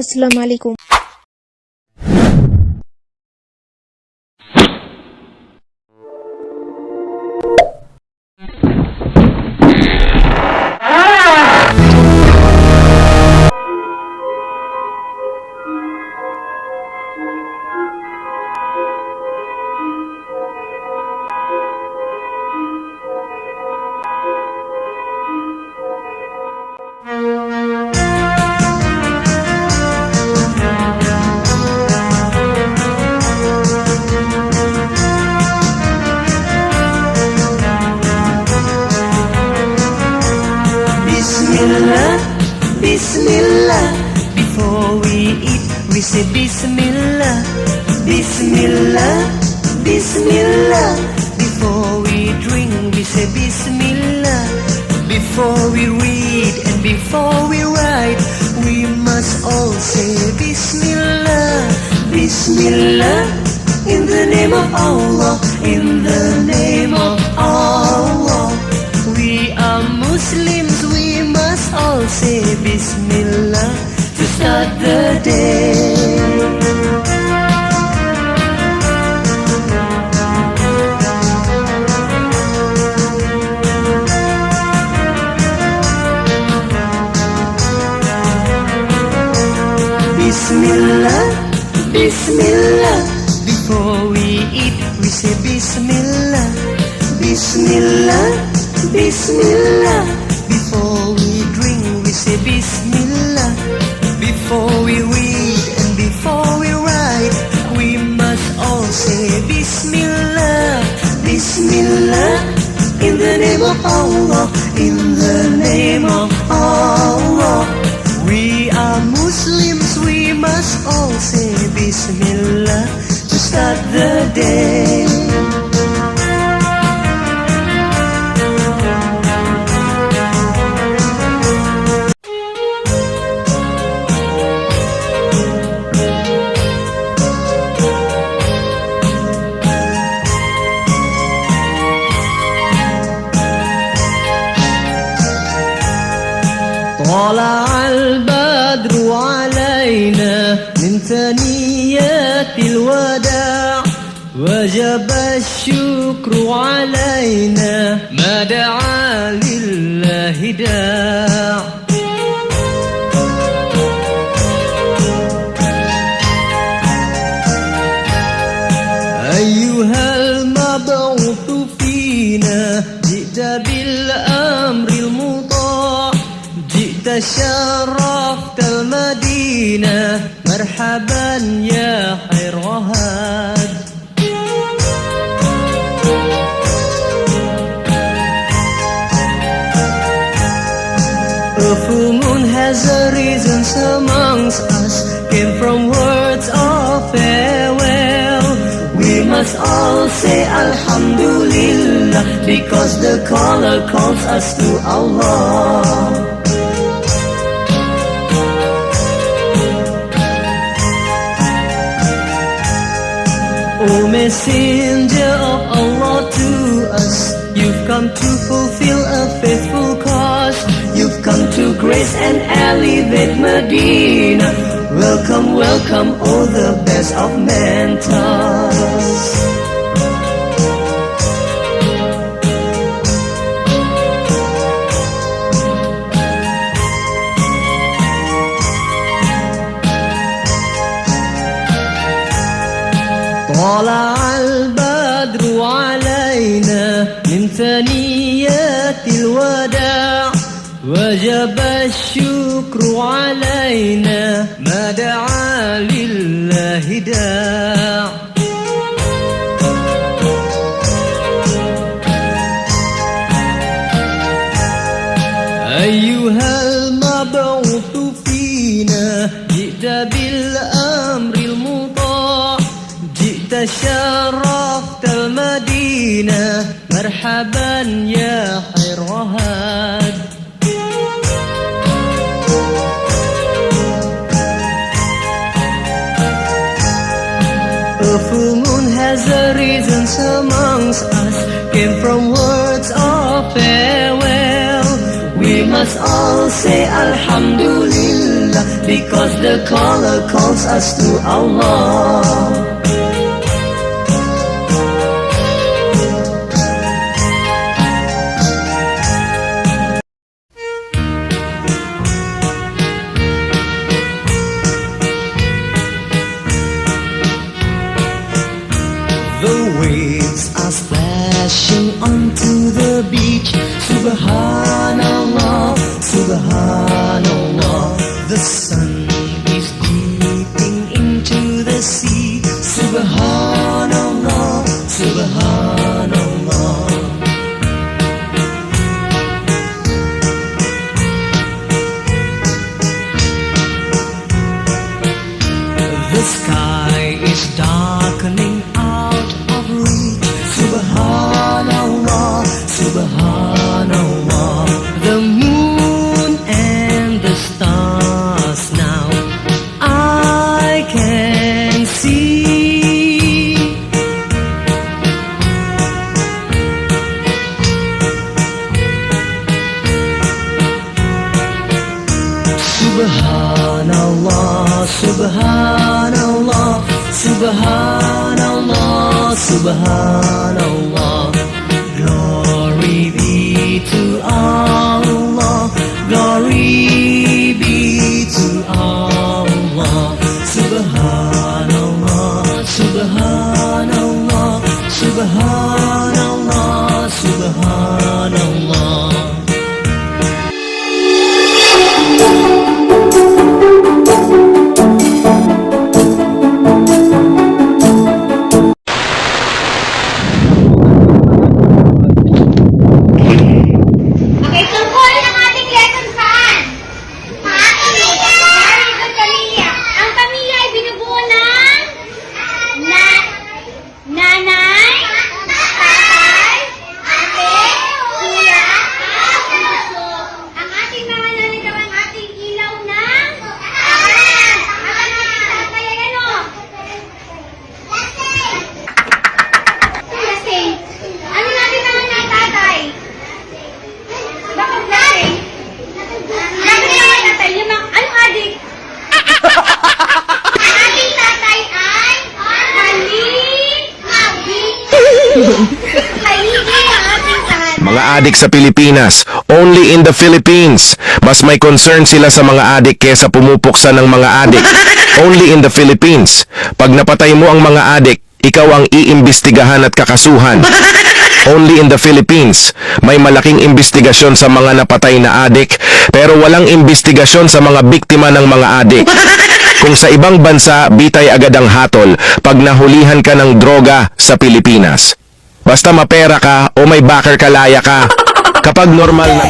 আসসালামু আলাইকুম। Before we eat, we say Bismillah, Bismillah, Bismillah. Before we drink, we say Bismillah. Before we read and before we write, we must all say Bismillah, Bismillah. In the name of Allah, in the name of Allah. We are Muslims, we must all say Bismillah start the day. Bismillah, Bismillah. Before we eat, we say Bismillah, Bismillah, Bismillah. Bismillah. In the name of Allah, in the name of Allah. We are Muslims, we must all say Bismillah to start the day. الشكر علينا ما دعا لله داع. أيها المبعوث فينا جئت بالأمر المطاع. جئت شرفت المدينة. مرحبا يا خير moon has arisen amongst us Came from words of farewell. We must all say Alhamdulillah Because the caller calls us to Allah. O messenger of Allah to us You've come to fulfill a faithful come to grace and elevate Medina Welcome, welcome, oh the best of mentors طلع البدر علينا من ثنيات الوداع وجب الشكر علينا ما دعا لله داع. أيها المبعوث فينا جئت بالأمر المطاع. جئت شرفت المدينة مرحبا يا خير us Came from words of farewell We must all say Alhamdulillah because the caller calls us to Allah. Adik sa Pilipinas, only in the Philippines. Mas may concern sila sa mga adik kesa pumupuksa ng mga adik. Only in the Philippines. Pag napatay mo ang mga adik, ikaw ang iimbestigahan at kakasuhan. Only in the Philippines, may malaking investigasyon sa mga napatay na adik, pero walang investigasyon sa mga biktima ng mga adik. Kung sa ibang bansa, bitay agad ang hatol pag nahulihan ka ng droga sa Pilipinas. Basta mapera ka o may backer kalaya ka. Kapag normal na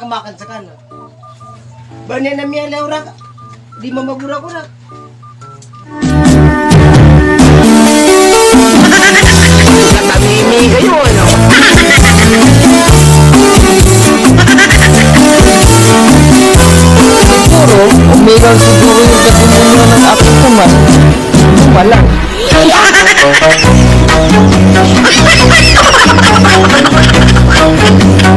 kumakan sa kana. Banya na miya leurak, di mamagura ko na. Natamimi kayo, ano? Siguro, umigaw siguro yung katulungan ng ako kuman. Kumalang. Hahaha!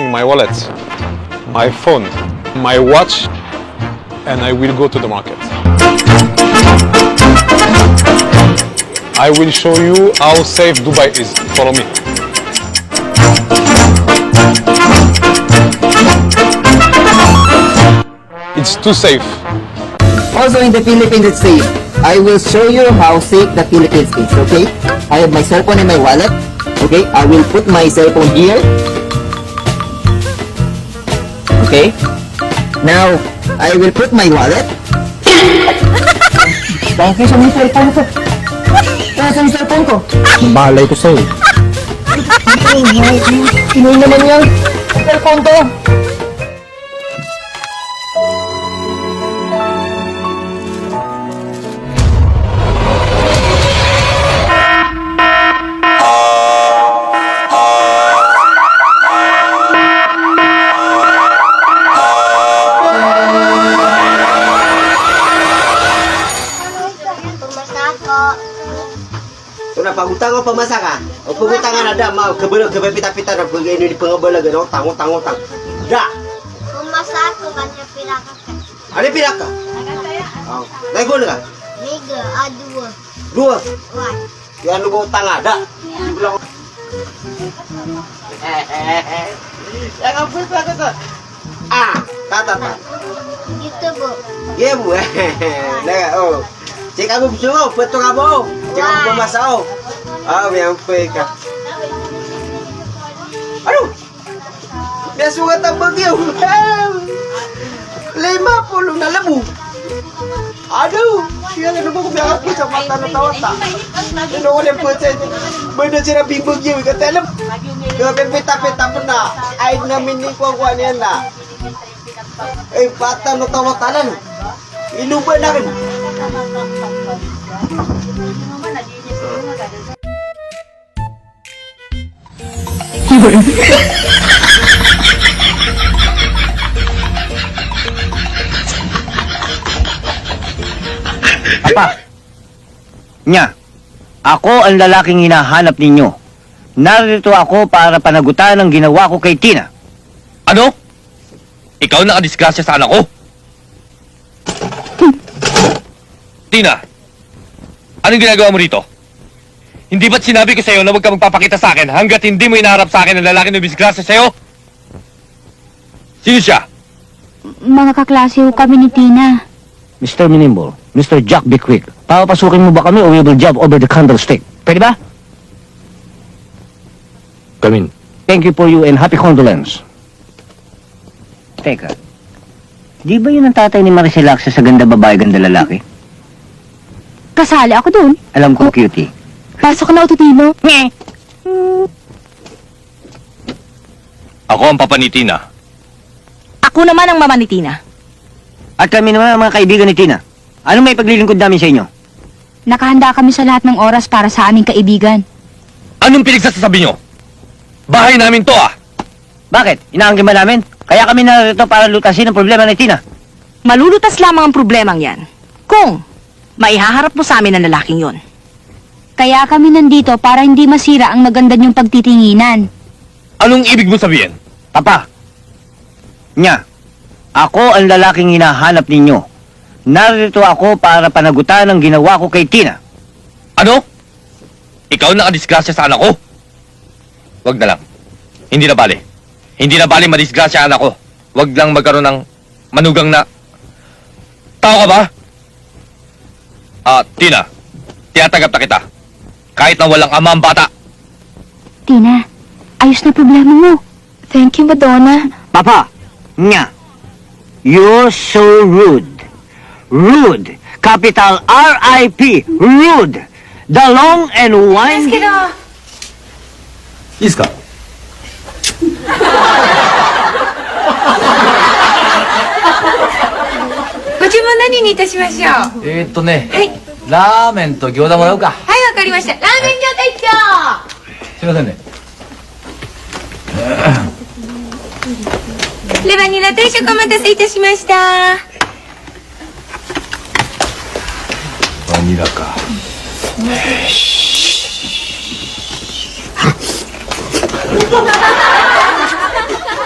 My wallet, my phone, my watch, and I will go to the market. I will show you how safe Dubai is. Follow me. It's too safe. Also in the Philippines it's safe. I will show you how safe the Philippines is, okay? I have my cell phone in my wallet. Okay, I will put my cell phone here. Okay. Now, I will put my wallet. Bakit sa may cellphone ko? Nasaan yung cellphone ko? Balay ko sa'yo. Pinoy naman yan. Cellphone ko. pemasakan. Oh, tangan ada mau kebelok kebe pita-pita berbagai ini di pengebelo gitu tanggung tanggung tanggung, Dah. Pemasak ke banyak piraka. Kan? Ada piraka? Oh. Lagi mana? Tiga, dua. Dua. Yang lu utang ada. Iya. Bilang. Eh, eh eh eh. Ya ngapain tuh Ah, tata tata. Itu bu. Iya bu. Nah, oh. Cik aku bisa betul kamu. Cik aku pemasak. Ah, yang fake. Aduh. Dia suka tak begitu. Lima puluh na lebu. Aduh, siya nga nung biar aku sa mata na tawata. Ano ko na po sa Bada sila bibagyo ka telam. Gabi pita-pita pa na. Ay namin ni ko ko niya na. Eh, pata no tawatanan. Iluba na rin. Apa? Nya, ako ang lalaking hinahanap ninyo. Narito ako para panagutan ang ginawa ko kay Tina. Ano? Ikaw nakadisgrasya sa anak ko? Tina, anong ginagawa mo rito? Hindi ba't sinabi ko sa'yo na huwag ka magpapakita sa akin hanggat hindi mo inaharap sa akin ang lalaki na disgrasya sa'yo? Sino siya? Mga kaklase ho kami ni Tina. Mr. Minimbol, Mr. Jack Bickwick, papapasukin mo ba kami o we will jump over the candlestick? Pwede ba? Come in. Thank you for you and happy condolence. Teka, di ba yun ang tatay ni Maricel Access sa ganda babae, ganda lalaki? Kasali ako dun. Alam ko, cutie. Pasok na, Ututino. Ako ang papa ni Tina. Ako naman ang mama ni Tina. At kami naman ang mga kaibigan ni Tina. Ano may paglilingkod namin sa inyo? Nakahanda kami sa lahat ng oras para sa aming kaibigan. Anong pinagsasasabi nyo? Bahay namin to ah! Bakit? Inaangkin ba namin? Kaya kami narito para lutasin ang problema ni Tina. Malulutas lamang ang problemang yan. Kung maihaharap mo sa amin ang lalaking yon. Kaya kami nandito para hindi masira ang maganda niyong pagtitinginan. Anong ibig mo sabihin? Papa, nya, ako ang lalaking hinahanap ninyo. Narito ako para panagutan ang ginawa ko kay Tina. Ano? Ikaw nakadisgrasya sa anak ko? Wag na lang. Hindi na bali. Hindi na bali madisgrasya anak ko. Wag lang magkaroon ng manugang na... Tao ka ba? Ah, Tina. Tinatanggap na kita Kahit na walang ama ang bata. Tina, ayos na problema mo. Thank you, Madonna. Papa, nya, you're so rude. Rude. Capital R-I-P. Rude. The long and winding... いいですかご注文何にいたしましょうはえー、っとね、はい ラーメンと餃子もらうか。いわかりましたラーメン餃子一すいませんね。丁 レバニラ定食お待たせいたしましたバニラか。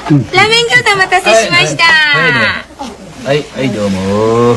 ラーメン餃子お待たせしました。はいはいどうもう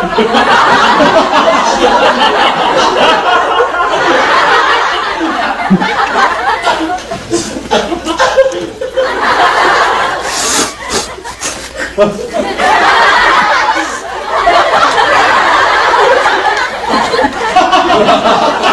Ha ha ha ha!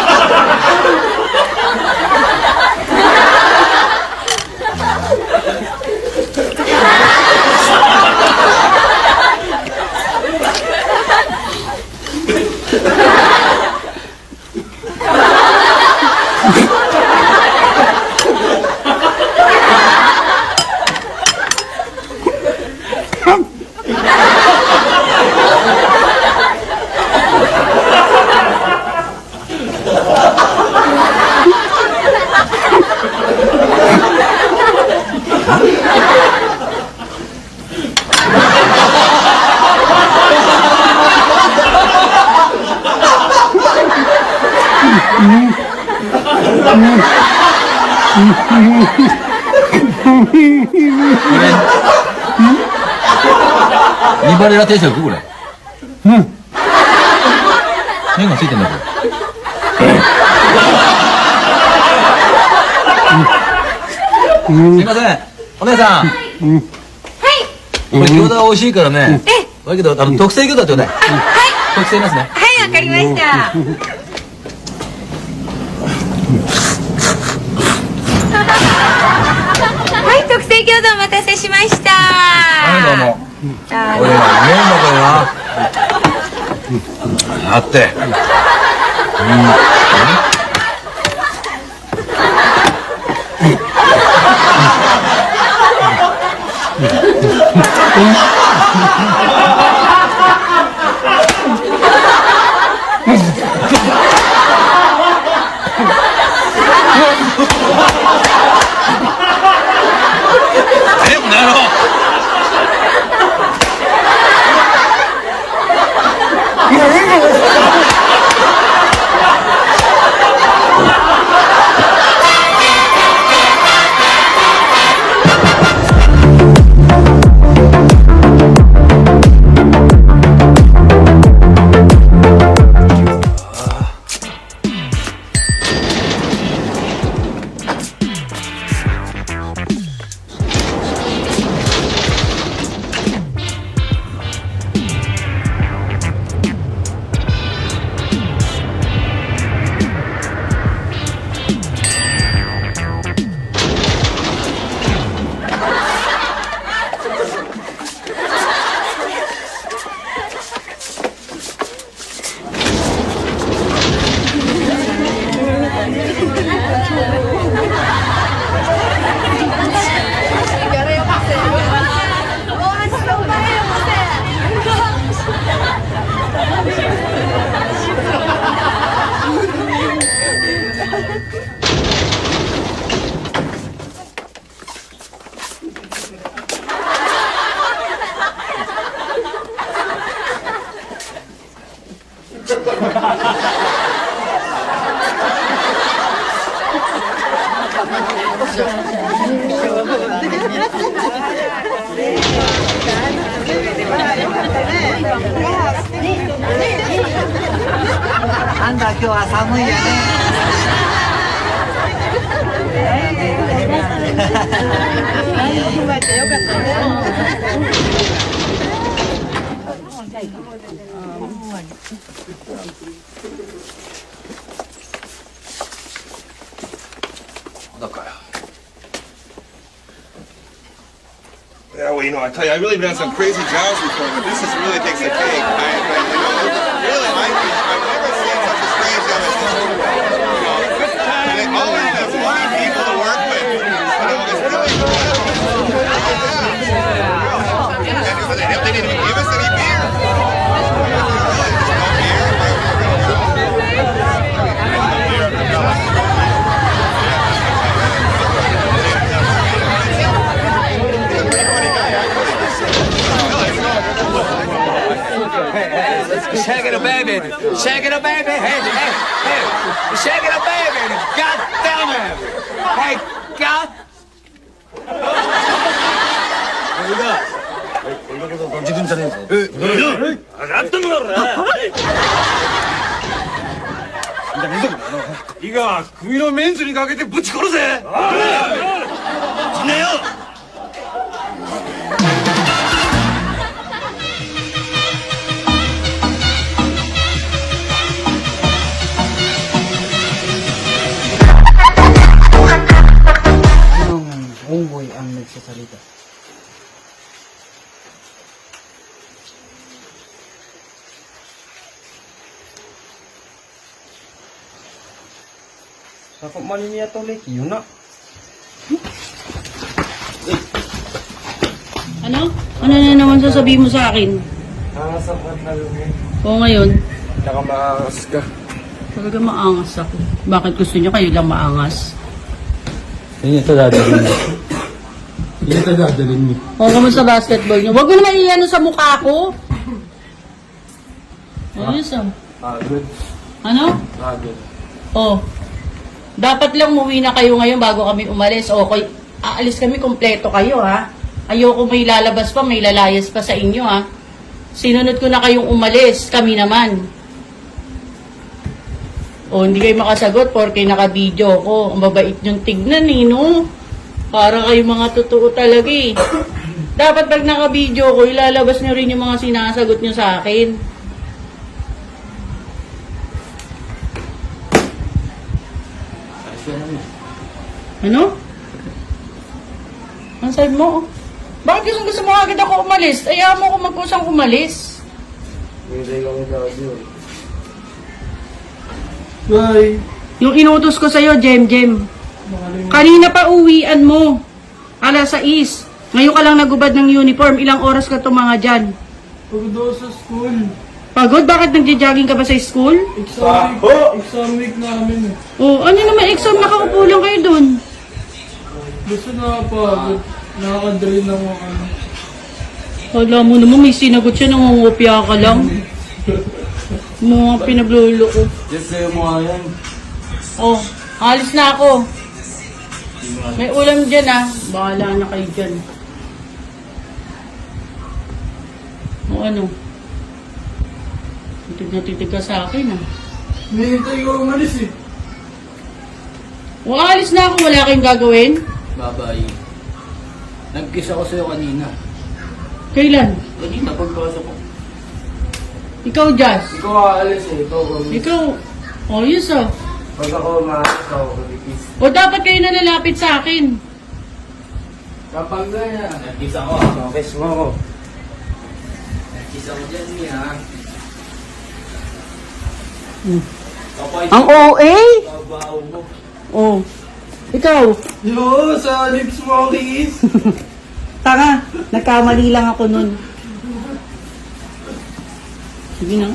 ニバレラ定食これ。うん。麺がついてんだこれすいません。お姉さん。はい。これ餃子美味しいからね。だけどあの特製餃子ちょうだい。特製ますね。はい、わかりました。はい、特製餃子お待たせしました。はいどうも俺ら見えんだからな。だって。うん。There we you know, I tell you, I've really been on some crazy jobs before, but this is really takes the cake. I, I, you know, really, I, Shaking a baby. Hey, hey, hey. Shaking a baby. God damn it. Hey, God. 自分じゃねえぞ。え、上がってんのだろ。じゃねえぞ。いいか、首のメンズにかけてぶち殺せ。死ねよ。Sa man niya to like, yun na. Ano? Ano na naman sasabihin mo sa akin? Nangasapat na lumin. O ngayon, Tsaka maangas ka. talaga maangas ako. Bakit gusto niyo kayo lang maangas? Yan ito dadalhin mo. Yan ito dadalhin mo. O kamusta basketball niyo? Huwag mo naman iyan sa mukha ko. Ah. Pagod. Ano? Pagod. Oh. Dapat lang umuwi na kayo ngayon bago kami umalis. Okay. Aalis kami kompleto kayo ha. Ayoko may lalabas pa, may lalayas pa sa inyo ha. Sinunod ko na kayong umalis, kami naman. O, hindi kayo makasagot porque naka-video ko. Ang babait niyong tignan eh, no? Para kayo mga totoo talaga eh. Dapat pag naka-video ko, ilalabas niyo rin yung mga sinasagot niyo sa akin. Ano? Ang sabi mo? Bakit gusto, gusto mo agad ako umalis? Ayaw mo ko magkusang umalis. Hindi kami dadyo. Bye. Yung inutos ko sa'yo, Jem Jem. Kanina pa uwian mo. Alas 6. Ngayon ka lang nagubad ng uniform. Ilang oras ka tumanga dyan? Pagod ako sa school. Pagod? Bakit nagja-jogging ka ba sa school? Exam week. Exam week namin. Oh, ano naman exam? Nakaupo lang kayo dun. Gusto nakapagod. Nakaka-drain lang ako ano. Kala mo naman may sinagot siya, nangungopia ka lang. Mga pinaglolo ko. Just sa'yo mo nga yan. Oh, alis na ako. May ulam dyan ah. Bahala na kayo dyan. O ano? Titig na titig ka sa akin ah. Hinihintay ko umalis eh. O alis na ako, wala kayong gagawin? Bye-bye. Nag-kiss ako sa'yo kanina. Kailan? Kanina pagpasok ko. Ikaw, Jazz. Ikaw aalis eh. Ikaw kami. Ikaw, oh yes ah. Pag ako maalis ako, mag-kiss. O dapat kayo na lalapit sa akin. Kapag ganyan. Nag-kiss ako. ah. Kiss mo ako. Nag-kiss ako dyan niya. Ang OA? Babaw mo. Oh. Ikaw, Yo, sa lips mo ako kiss. tanga. Nagkamali lang ako nun. Sige na.